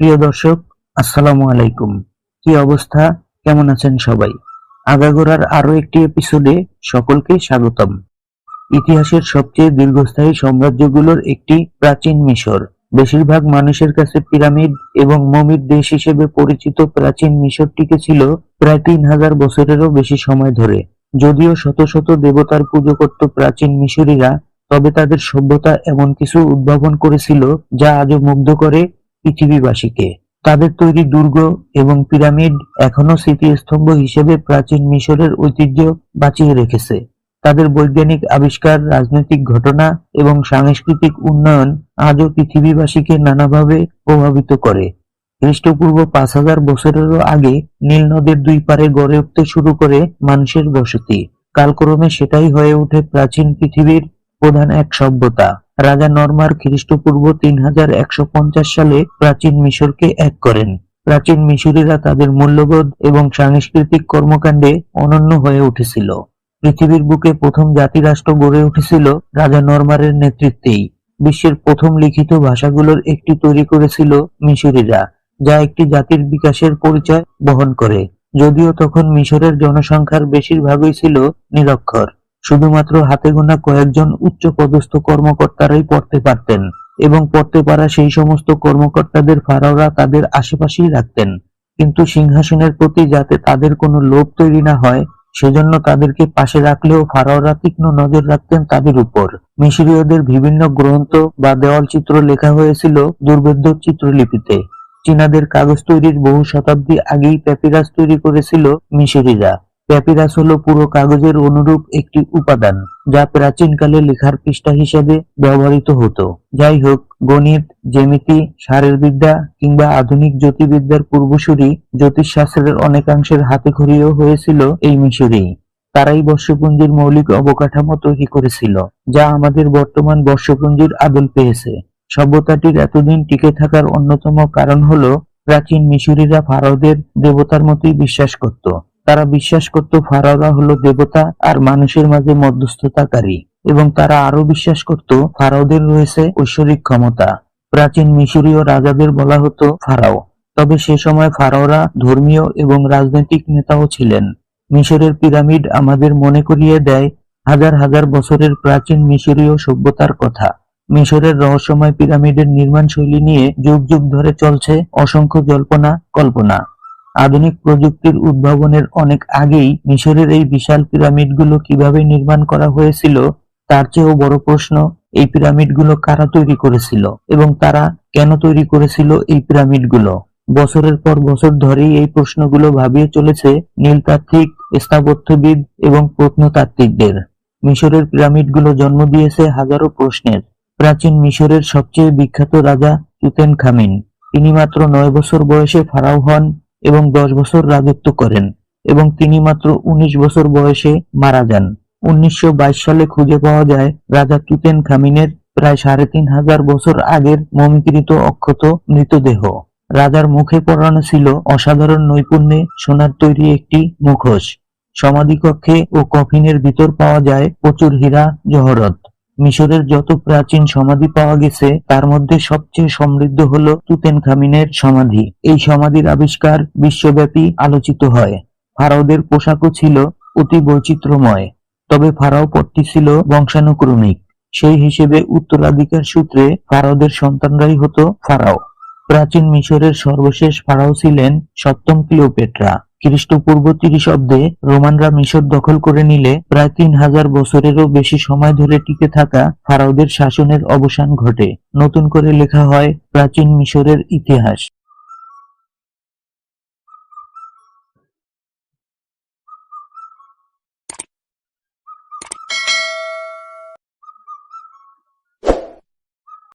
প্রিয় দর্শক, আসসালামু আলাইকুম। কি অবস্থা? কেমন আছেন সবাই? আগাগোড়ার আরও একটি এপিসোডে সকলকে স্বাগতম। ইতিহাসের সবচেয়ে দীর্ঘস্থায়ী সাম্রাজ্যগুলোর একটি প্রাচীন মিশর। বেশিরভাগ মানুষের কাছে পিরামিড এবং মমির দেশ হিসেবে পরিচিত প্রাচীন মিশর টিকে ছিল প্রায় তিন হাজার বছরেরও বেশি সময় ধরে। যদিও শত শত দেবতার পুজো করত প্রাচীন মিশরীরা, তবে তাদের সভ্যতা এমন কিছু উদ্ভাবন করেছিল যা আজও মুগ্ধ করে পৃথিবীবাসীকে। তাদের তৈরি দুর্গ এবং পিরামিড এখনও স্মৃতিস্তম্ভ হিসেবে প্রাচীন মিশরের ঐতিহ্য বাঁচিয়ে রেখেছে। তাদের বৈজ্ঞানিক আবিষ্কার, রাজনৈতিক ঘটনা এবং সাংস্কৃতিক উন্নয়ন আজও পৃথিবীবাসীকে নানাভাবে প্রভাবিত করে। খ্রিস্টপূর্ব পাঁচ হাজার বছরেরও আগে নীল নদের দুই পারে গড়ে উঠতে শুরু করে মানুষের বসতি। কালক্রমে সেটাই হয়ে ওঠে প্রাচীন পৃথিবীর প্রধান এক সভ্যতা। রাজা নরমার খ্রিস্টপূর্ব তিন হাজার একশো পঞ্চাশ সালে প্রাচীন মিশরকে এক করেন। প্রাচীন মিশরীরা তাদের মূল্যবোধ এবং সাংস্কৃতিক কর্মকাণ্ডে অনন্য হয়ে উঠেছিল। পৃথিবীর বুকে প্রথম জাতিরাষ্ট্র গড়ে উঠেছিল রাজা নরমারের নেতৃত্বেই। বিশ্বের প্রথম লিখিত ভাষাগুলোর একটি তৈরি করেছিল মিশরীরা, যা একটি জাতির বিকাশের পরিচয় বহন করে, যদিও তখন মিশরের জনসংখ্যার বেশিরভাগই ছিল নিরক্ষর। শুধুমাত্র হাতে গোনা কয়েকজন উচ্চ পদস্থ কর্মকর্তারাই পড়তে পারতেন এবং পড়তে পারা সেই সমস্ত কর্মকর্তাদের ফারাওরা তাদের আশেপাশেই রাখতেন। কিন্তু সিংহাসনের প্রতি যাতে তাদের কোনো লোভ তৈরি না হয়, সেজন্য তাদেরকে পাশে রাখলেও ফারাওরা তীক্ষ্ণ নজর রাখতেন তাদের উপর। মিশরীয়দের বিভিন্ন গ্রন্থ বা দেওয়াল চিত্র লেখা হয়েছিল দুর্ভেদ্য চিত্রলিপিতে। চীনাদের কাগজ তৈরির বহু শতাব্দী আগেই প্যাপিরাস তৈরি করেছিল মিশরীরা। প্যাপিরাস হলো পুরো কাগজের অনুরূপ একটি উপাদান, যা প্রাচীনকালে লেখার পৃষ্ঠা হিসেবে ব্যবহৃত হতো। যাই হোক গণিত, জ্যামিতি, শারীরবিদ্যা কিংবা আধুনিক জ্যোতির্বিদ্যার পূর্বসূরি জ্যোতিষশাস্ত্রের অনেকাংশের হাতে হাতেখড়িও হয়েছিল এই মিশরেই। তারাই বর্ষপুঞ্জির মৌলিক অবকাঠামো তৈরি করেছিল, যা আমাদের বর্তমান বর্ষপুঞ্জির আদল পেয়েছে। সভ্যতাটির এতদিন টিকে থাকার অন্যতম কারণ হলো প্রাচীন মিশরীরা ফারাওদের দেবতার মতোই বিশ্বাস করত। তারা বিশ্বাস করত ফারাওরা হলো দেবতা আর মানুষের মাঝে মধ্যস্থতাকারী। এবং তারা আরও বিশ্বাস করত ফারাওদের রয়েছে ঐশ্বরিক ক্ষমতা। প্রাচীন মিশরীয় রাজাদের বলা হতো ফারাও। তবে সে সময় ফারাওরা ধর্মীয় এবং রাজনৈতিক নেতাও ছিলেন। মিশরের পিরামিড আমাদের মনে করিয়ে দেয় হাজার হাজার বছরের প্রাচীন মিশরীয় সভ্যতার কথা। মিশরের রহস্যময় পিরামিডের নির্মাণ শৈলী নিয়ে যুগ যুগ ধরে চলছে অসংখ্য জল্পনা কল্পনা আধুনিক প্রযুক্তির উদ্ভাবনের অনেক আগেই মিশরের এই বিশাল পিরামিডগুলো কীভাবে নির্মাণ করা হয়েছিল, তার চেয়েও বড় প্রশ্ন, এই পিরামিডগুলো কারা তৈরি করেছিল এবং তারা কেন তৈরি করেছিল এই পিরামিডগুলো? বছরের পর বছর ধরেই এই প্রশ্নগুলো ভাবিয়ে চলেছে নীলতাত্ত্বিক, স্থাপত্যবিদ এবং প্রত্নতাত্ত্বিকদের। মিশরের পিরামিডগুলো জন্ম দিয়েছে হাজারো প্রশ্নের। প্রাচীন মিশরের সবচেয়ে বিখ্যাত রাজা তুতেনখামিন। তিনি মাত্র নয় বছর বয়সে ফারাও হন এবং দশ বছর রাজত্ব করেন এবং তিনি মাত্র উনিশ বছর বয়সে মারা যান। উনিশশো বাইশ সালে খুঁজে পাওয়া যায় রাজা তুতেন খামিনের প্রায় সাড়ে তিন হাজার বছর আগের মমিকৃত অক্ষত মৃতদেহ। রাজার মুখে পরানো ছিল অসাধারণ নৈপুণ্যে সোনার তৈরি একটি মুখোশ। সমাধিকক্ষে ও কফিনের ভিতর পাওয়া যায় প্রচুর হীরা, জহরত। মিশরের যত প্রাচীন সমাধি পাওয়া গেছে, তার মধ্যে সবচেয়ে সমৃদ্ধ হল তুতেনখামিনের সমাধি। এই সমাধির আবিষ্কার বিশ্বব্যাপী আলোচিত হয়। ফারাওদের পোশাকও ছিল অতি বৈচিত্র্যময়, তবে ফারাও পদটি ছিল বংশানুক্রমিক। সেই হিসেবে উত্তরাধিকার সূত্রে ফারাওদের সন্তানরাই হতো ফারাও। প্রাচীন মিশরের সর্বশেষ ফারাও ছিলেন সপ্তম ক্লিওপেট্রা। খ্রিস্টপূর্ব তিরিশ অব্দে রোমানরা মিশর দখল করে নিলে প্রায় তিন হাজার বছরেরও বেশি সময় ধরে টিকে থাকা ফারাওদের শাসনের অবসান ঘটে। নতুন করে লেখা হয় প্রাচীন মিশরের ইতিহাস।